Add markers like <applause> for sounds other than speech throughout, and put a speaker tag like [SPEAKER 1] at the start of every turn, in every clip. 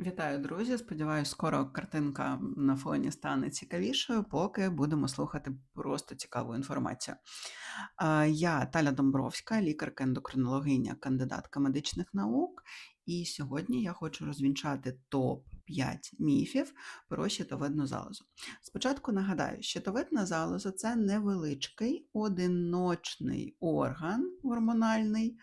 [SPEAKER 1] Вітаю, друзі! Сподіваюсь, скоро картинка на фоні стане цікавішою, поки будемо слухати просто цікаву інформацію. Я Таля Домбровська, лікарка-ендокринологиня, кандидатка медичних наук, і сьогодні я хочу розвінчати топ-5 міфів про щитовидну залозу. Спочатку нагадаю, щитовидна залоза це невеличкий одиночний орган гормональний,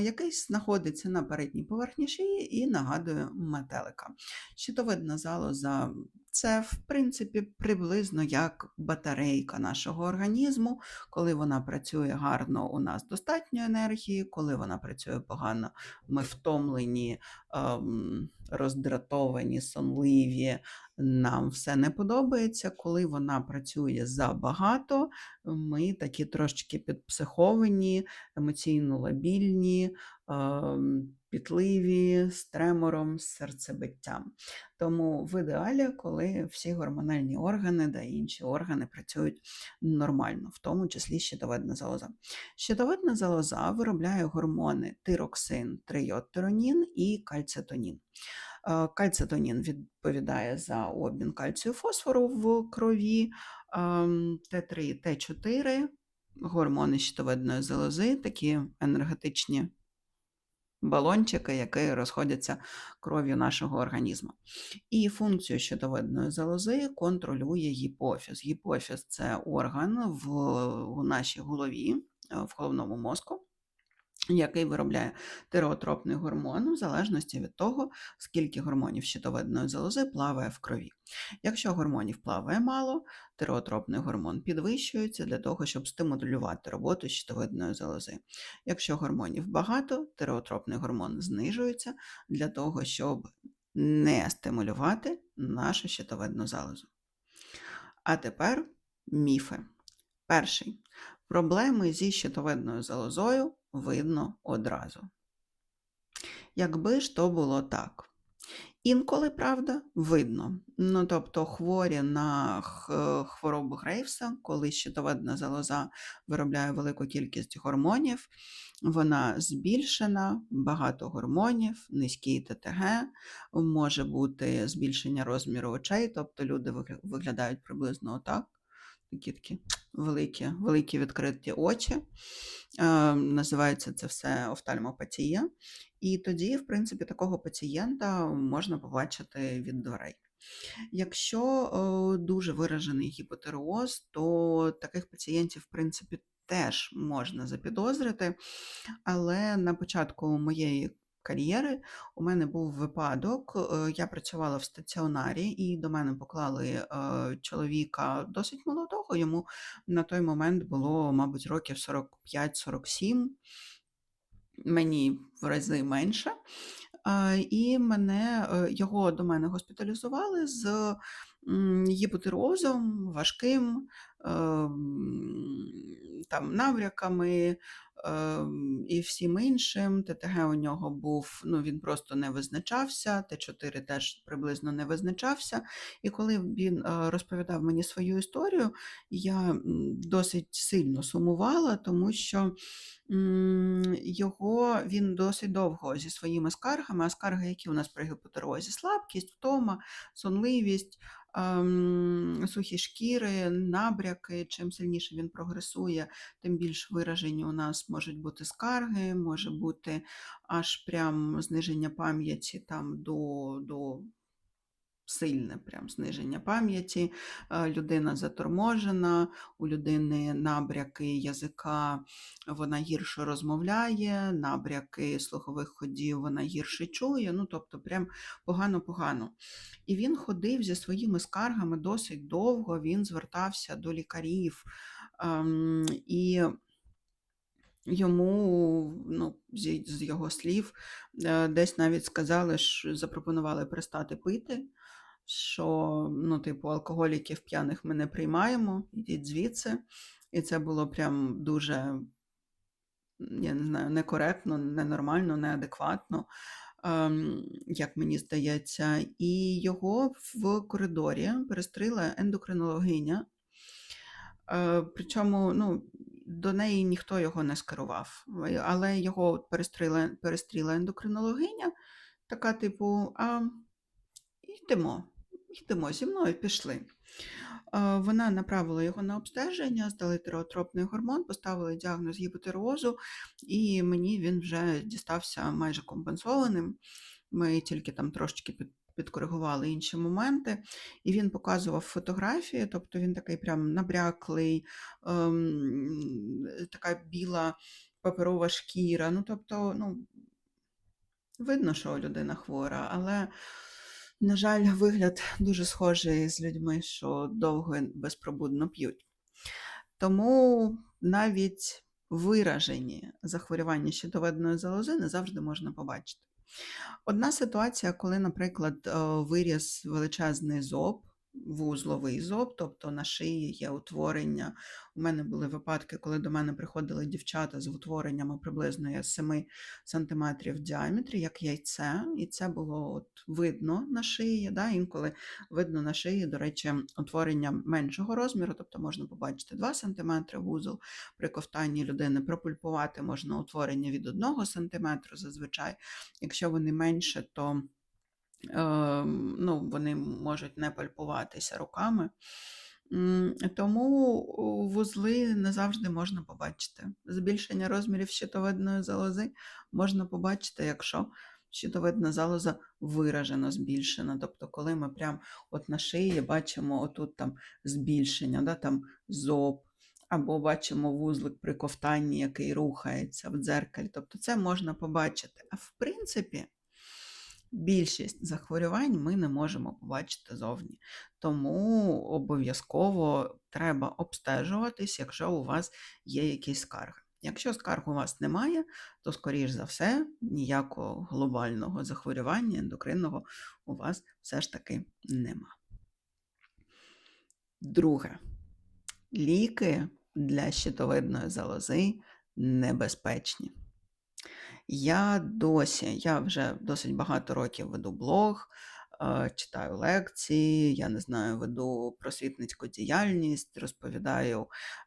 [SPEAKER 1] який знаходиться на передній поверхні шиї і нагадує метелика. Щитовидна залоза це, в принципі, приблизно як батарейка нашого організму. Коли вона працює гарно, у нас достатньо енергії, коли вона працює погано, ми втомлені, ем, роздратовані, сонливі, нам все не подобається. Коли вона працює забагато, ми такі трошечки підпсиховані, емоційно лабільні, ем, пітливі, з тремором, з серцебиттям. Тому в ідеалі, коли всі гормональні органи та інші органи працюють нормально, в тому числі щитовидна залоза. Щитовидна залоза виробляє гормони тироксин, трийодтиронін і кальцитонін. Е, Кальцитонін відповідає за обмін кальцію фосфору в крові, ем, Т3, Т4, гормони щитовидної залози, такі енергетичні балончики, які розходяться кров'ю нашого організму. І функцію щитовидної залози контролює гіпофіз. Гіпофіз це орган в, в нашій голові, е, в головному мозку який виробляє тиреотропний гормон в залежності від того, скільки гормонів щитовидної залози плаває в крові. Якщо гормонів плаває мало, тиреотропний гормон підвищується для того, щоб стимулювати роботу щитовидної залози. Якщо гормонів багато, тиреотропний гормон знижується для того, щоб не стимулювати нашу щитовидну залозу. А тепер міфи. Перший. Проблеми зі щитовидною залозою видно одразу. Якби ж то було так. Інколи, правда, видно. Ну, тобто хворі на хворобу Грейвса, коли щитовидна залоза виробляє велику кількість гормонів, вона збільшена, багато гормонів, низький ТТГ, може бути збільшення розміру очей, тобто люди виглядають приблизно отак такі великі великі відкриті очі. Е, Називається це все офтальмопатія. І тоді, в принципі, такого пацієнта можна побачити від дверей. Якщо е, дуже виражений гіпотереоз, то таких пацієнтів, в принципі, теж можна запідозрити, але на початку моєї кар'єри у мене був випадок. Е, я працювала в стаціонарі, і до мене поклали е, чоловіка досить молодого. Йому на той момент було, мабуть, років 45-47, мені в рази менше. І мене, е, його до мене госпіталізували з гіпотерозом важким, ем, там, навряками, і всім іншим. ТТГ у нього був, ну він просто не визначався, Т4 теж приблизно не визначався. І коли він е, розповідав мені свою історію, я досить сильно сумувала, тому що його він досить довго зі своїми скаргами, а скарги, які у нас при гіпотерозі, слабкість, втома, сонливість. Сухі шкіри, набряки. Чим сильніше він прогресує, тим більш виражені у нас можуть бути скарги, може бути аж прям зниження пам'яті там до, до сильне прям зниження пам'яті, е, людина заторможена, у людини набряки язика, вона гірше розмовляє, набряки слухових ходів вона гірше чує, ну тобто прям погано-погано. І він ходив зі своїми скаргами досить довго, він звертався до лікарів. Ем, і Йому, ну, з його слів, е, десь навіть сказали, що запропонували перестати пити що, ну, типу, алкоголіків п'яних ми не приймаємо, йдіть звідси. І це було прям дуже, я не знаю, некоректно, ненормально, неадекватно, ем, як мені здається. І його в коридорі перестріла ендокринологиня. Е, причому, ну, до неї ніхто його не скерував, але його перестріла перестріла ендокринологиня, така, типу, а Йдемо, йдемо, зі мною пішли. Е, Вона направила його на обстеження, здали тиреотропний гормон, поставили діагноз гіпотиреозу, і мені він вже дістався майже компенсованим. Ми тільки там трошечки під, підкоригували інші моменти, і він показував фотографії, тобто він такий прям набряклий, ем, така біла паперова шкіра. Ну, тобто, ну, видно, що людина хвора, але, на жаль, вигляд дуже схожий з людьми, що довго і безпробудно п'ють. Тому навіть виражені захворювання щитовидної залози не завжди можна побачити. Одна ситуація, коли, наприклад, е, виріс величезний зоб, вузловий зоб, тобто на шиї є утворення. У мене були випадки, коли до мене приходили дівчата з утвореннями приблизно 7 см в діаметрі, як яйце, і це було от видно на шиї. Да? Інколи видно на шиї, до речі, утворення меншого розміру, тобто можна побачити 2 см вузол при ковтанні людини, пропульпувати можна утворення від 1 см зазвичай. Якщо вони менше, то ну, вони можуть не пальпуватися руками. Тому вузли не завжди можна побачити. Збільшення розмірів щитовидної залози можна побачити, якщо щитовидна залоза виражено збільшена. Тобто, коли ми прямо от на шиї бачимо отут там збільшення, да, там зоб, або бачимо вузлик при ковтанні, який рухається в дзеркалі. Тобто це можна побачити. А в принципі, Більшість захворювань ми не можемо побачити зовні. Тому обов'язково треба обстежуватись, якщо у вас є якісь скарги. Якщо скарг у вас немає, то, скоріш за все, ніякого глобального захворювання ендокринного у вас все ж таки нема. Друге, ліки для щитовидної залози небезпечні. Я досі, я вже досить багато років веду блог, е, читаю лекції, я не знаю, веду просвітницьку діяльність, розповідаю,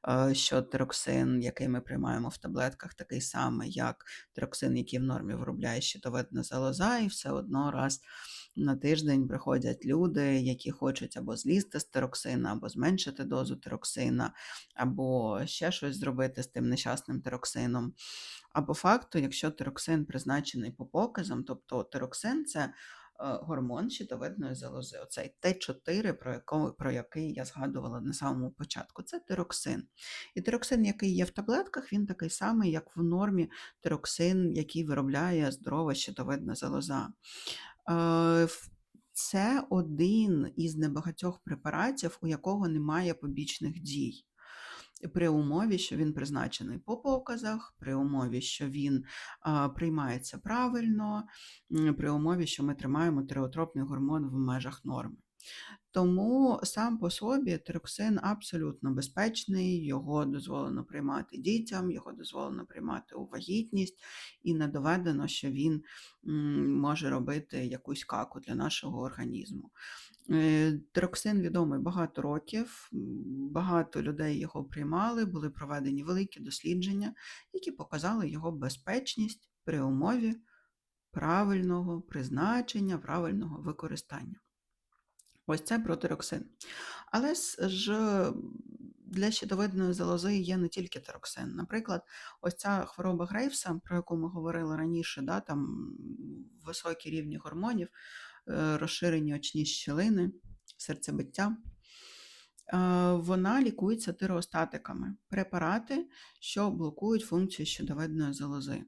[SPEAKER 1] е, що тироксин, який ми приймаємо в таблетках, такий самий, як тироксин, який в нормі виробляє щитовидна залоза, і все одно раз на тиждень приходять люди, які хочуть або злізти з тироксина, або зменшити дозу тироксина, або ще щось зробити з тим нещасним тироксином. А по факту, якщо тироксин призначений по показам, тобто тироксин це е, гормон щитовидної залози, оцей Т4, про який, про який я згадувала на самому початку, це тироксин. І тироксин, який є в таблетках, він такий самий, як в нормі тироксин, який виробляє здорова щитовидна залоза. Е, це один із небагатьох препаратів, у якого немає побічних дій. При умові, що він призначений по показах, при умові, що він приймається правильно, при умові, що ми тримаємо тиреотропний гормон в межах норми. Тому сам по собі тироксин абсолютно безпечний, його дозволено приймати дітям, його дозволено приймати у вагітність, і не доведено, що він може робити якусь каку для нашого організму. Е, тироксин відомий багато років, багато людей його приймали, були проведені великі дослідження, які показали його безпечність при умові правильного призначення, правильного використання. Ось це протироксин. Але ж для щитовидної залози є не тільки тироксин. Наприклад, ось ця хвороба Грейвса, про яку ми говорили раніше, да, там високі рівні гормонів, е, розширені очні щілини, серцебиття. Е, вона лікується тиреостатиками, препарати, що блокують функцію щитовидної залози.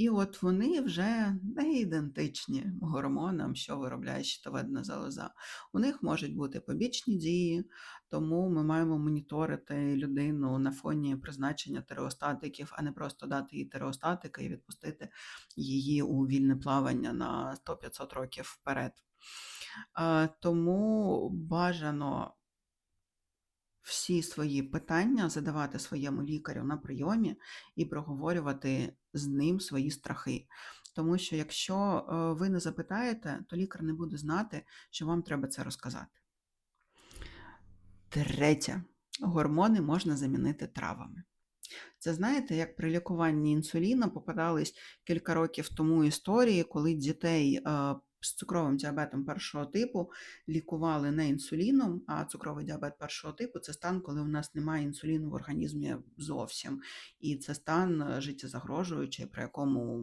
[SPEAKER 1] І от вони вже не ідентичні гормонам, що виробляє щитовидна залоза. У них можуть бути побічні дії, тому ми маємо моніторити людину на фоні призначення тереостатиків, а не просто дати їй тереостатики і відпустити її у вільне плавання на 100-500 років вперед. Тому бажано всі свої питання задавати своєму лікарю на прийомі і проговорювати з ним свої страхи. Тому що якщо е, ви не запитаєте, то лікар не буде знати, що вам треба це розказати. Третє, гормони можна замінити травами. Це знаєте, як при лікуванні інсуліна попадались кілька років тому історії, коли дітей е, з цукровим діабетом першого типу лікували не інсуліном, а цукровий діабет першого типу це стан, коли у нас немає інсуліну в організмі зовсім. І це стан е, життєзагрожуючий, при якому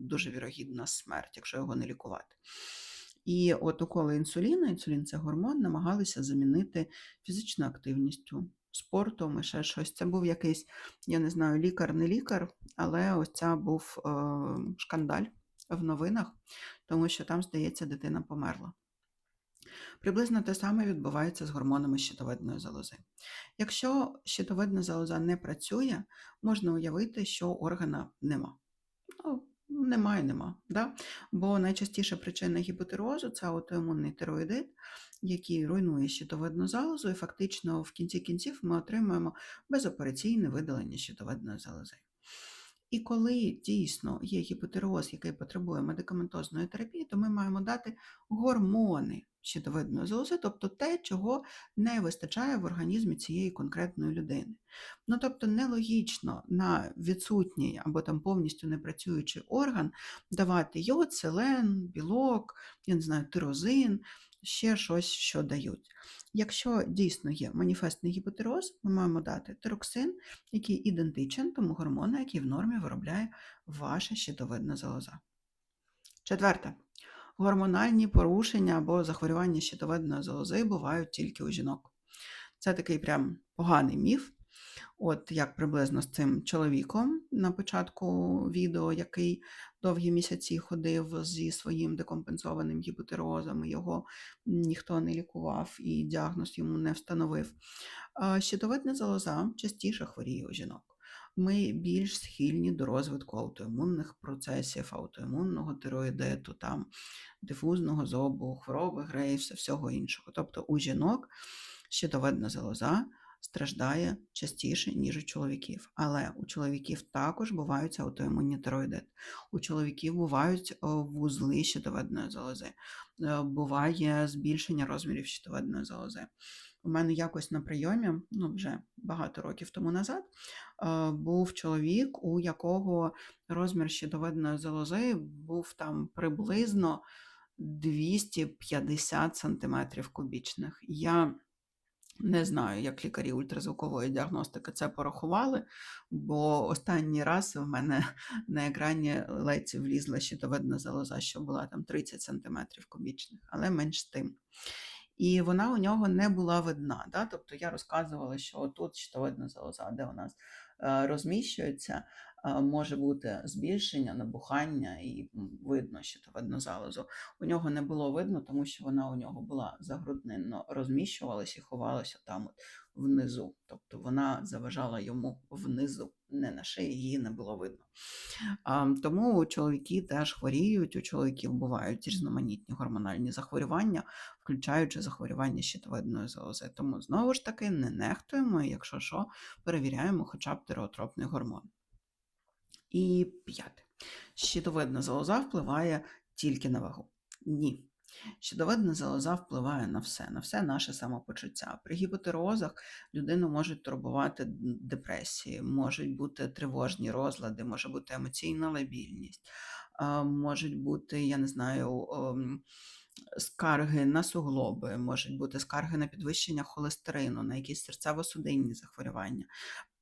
[SPEAKER 1] дуже вірогідна смерть, якщо його не лікувати. І от уколи інсуліну, інсулін це гормон, намагалися замінити фізичною активністю, спортом і ще щось. Це був якийсь, я не знаю, лікар, не лікар, але ось це був е, шкандаль в новинах, тому що там, здається, дитина померла. Приблизно те саме відбувається з гормонами щитовидної залози. Якщо щитовидна залоза не працює, можна уявити, що органа нема. Ну, немає, нема. Да? Бо найчастіша причина гіпотирозу це аутоімунний тироїдит, який руйнує щитовидну залозу, і фактично в кінці кінців ми отримуємо безопераційне видалення щитовидної залози. І коли дійсно є гіпотиреоз, який потребує медикаментозної терапії, то ми маємо дати гормони щитовидної залози, тобто те, чого не вистачає в організмі цієї конкретної людини. Ну, тобто, нелогічно на відсутній або там повністю непрацюючий орган давати йод, селен, білок, я не знаю, тирозин, ще щось, що дають. Якщо дійсно є маніфестний гіпотероз, ми маємо дати тироксин, який ідентичен тому гормону, який в нормі виробляє ваша щитовидна залоза. Четверте. Гормональні порушення або захворювання щитовидної залози бувають тільки у жінок. Це такий прям поганий міф. От як приблизно з цим чоловіком на початку відео, який довгі місяці ходив зі своїм декомпенсованим гіпотирозом, його ніхто не лікував і діагноз йому не встановив. Щитовидна залоза частіше хворіє у жінок. Ми більш схильні до розвитку аутоімунних процесів, аутоімунного тироїдиту, там, дифузного зобу, хвороби Грейвса, всього іншого. Тобто у жінок щитовидна залоза страждає частіше, ніж у чоловіків. Але у чоловіків також бувають аутоімунні тироїдит. У чоловіків бувають вузли щитовидної залози, е, буває збільшення розмірів щитовидної залози. У мене якось на прийомі, ну вже багато років тому назад, е, був чоловік, у якого розмір щитовидної залози був там приблизно 250 см кубічних. Я не знаю, як лікарі ультразвукової діагностики це порахували, бо останній раз в мене <laughs> на екрані ледь влізла щитовидна залоза, що була там 30 см кубічних, але менш тим. І вона у нього не була видна. Да? Тобто я розказувала, що тут щитовидна залоза, де у нас е, розміщується, може бути збільшення, набухання, і видно щитовидну залозу. У нього не було видно, тому що вона у нього була загрудненно розміщувалася і ховалася там от внизу. Тобто вона заважала йому внизу, не на шиї, її не було видно. А, Тому чоловіки теж хворіють, у чоловіків бувають різноманітні гормональні захворювання, включаючи захворювання щитовидної залози. Тому знову ж таки не нехтуємо, якщо що, перевіряємо хоча б тиреотропний гормон. І п'яте. Щитовидна залоза впливає тільки на вагу. Ні. Щитовидна залоза впливає на все, на все наше самопочуття. При гіпотирозах людину можуть турбувати депресії, можуть бути тривожні розлади, може бути емоційна лабільність, можуть бути, я не знаю, ем, скарги на суглоби, можуть бути скарги на підвищення холестерину, на якісь серцево-судинні захворювання.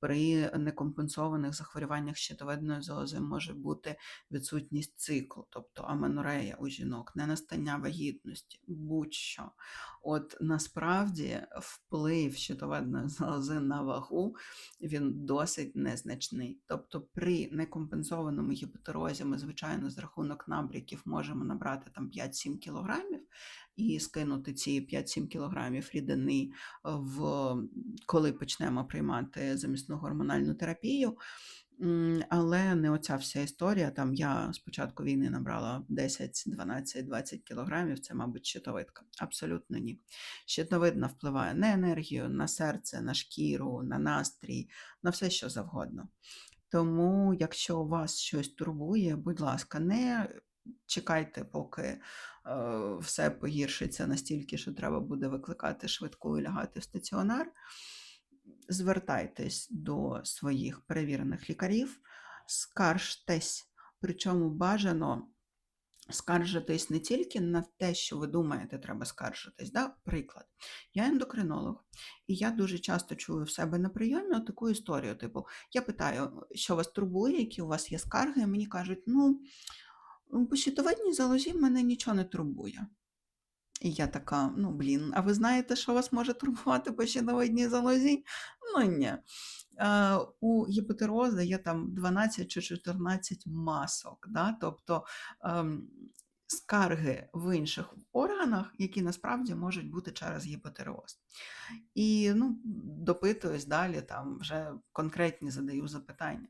[SPEAKER 1] При некомпенсованих захворюваннях щитовидної залози може бути відсутність циклу, тобто аменорея у жінок, ненастання вагітності, будь-що. От насправді вплив щитовидної залози на вагу він досить незначний. Тобто при некомпенсованому гіпотерозі ми, звичайно, з рахунок набряків можемо набрати там 5-7 кілограмів і скинути ці 5-7 кілограмів рідини, в, коли почнемо приймати замісну гормональну терапію. Але не оця вся історія. Там я з початку війни набрала 10, 12, 20 кілограмів, це, мабуть, щитовидка. Абсолютно ні. Щитовидна впливає на енергію, на серце, на шкіру, на настрій, на все, що завгодно. Тому, якщо вас щось турбує, будь ласка, не чекайте, поки е, все погіршиться настільки, що треба буде викликати швидку і лягати в стаціонар. Звертайтесь до своїх перевірених лікарів, скаржтесь, причому бажано скаржитись не тільки на те, що ви думаєте, треба скаржитись. Да? Приклад, я ендокринолог, і я дуже часто чую в себе на прийомі таку історію. Типу, я питаю, що вас турбує, які у вас є скарги, і мені кажуть, ну, по щитовидній залозі мене нічого не турбує. І я така, ну блін, а ви знаєте, що вас може турбувати по щитовидній залозі? Ну ні. Е, у гіпотероза є там 12 чи 14 масок. Да? Тобто ем, скарги в інших органах, які насправді можуть бути через гіпотереоз. І ну, допитуюсь далі, там вже конкретні задаю запитання.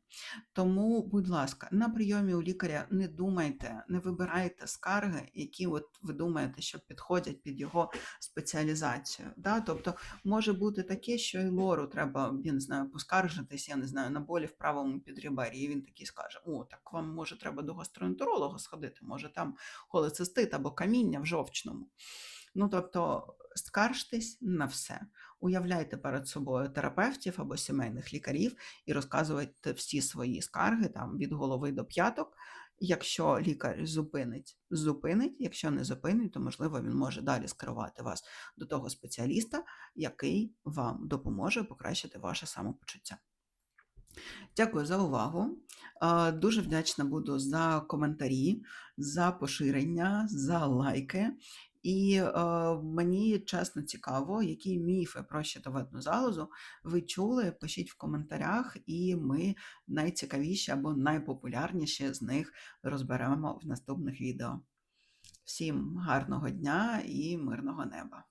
[SPEAKER 1] Тому, будь ласка, на прийомі у лікаря не думайте, не вибирайте скарги, які от ви думаєте, що підходять під його спеціалізацію. Да? Тобто може бути таке, що і лору треба, я знаю, поскаржитись, я не знаю, на болі в правому підрібарі. І він такий скаже: О, так вам може треба до гастроентеролога сходити, може там холецистит або каміння в жовчному. Ну, тобто, скаржтесь на все. Уявляйте перед собою терапевтів або сімейних лікарів і розказуйте всі свої скарги там від голови до п'яток. Якщо лікар зупинить, зупинить, якщо не зупинить, то можливо він може далі скерувати вас до того спеціаліста, який вам допоможе покращити ваше самопочуття. Дякую за увагу. Е, Дуже вдячна буду за коментарі, за поширення, за лайки. І е, мені чесно цікаво, які міфи про щитовидну залозу ви чули. Пишіть в коментарях, і ми найцікавіші або найпопулярніші з них розберемо в наступних відео. Всім гарного дня і мирного неба!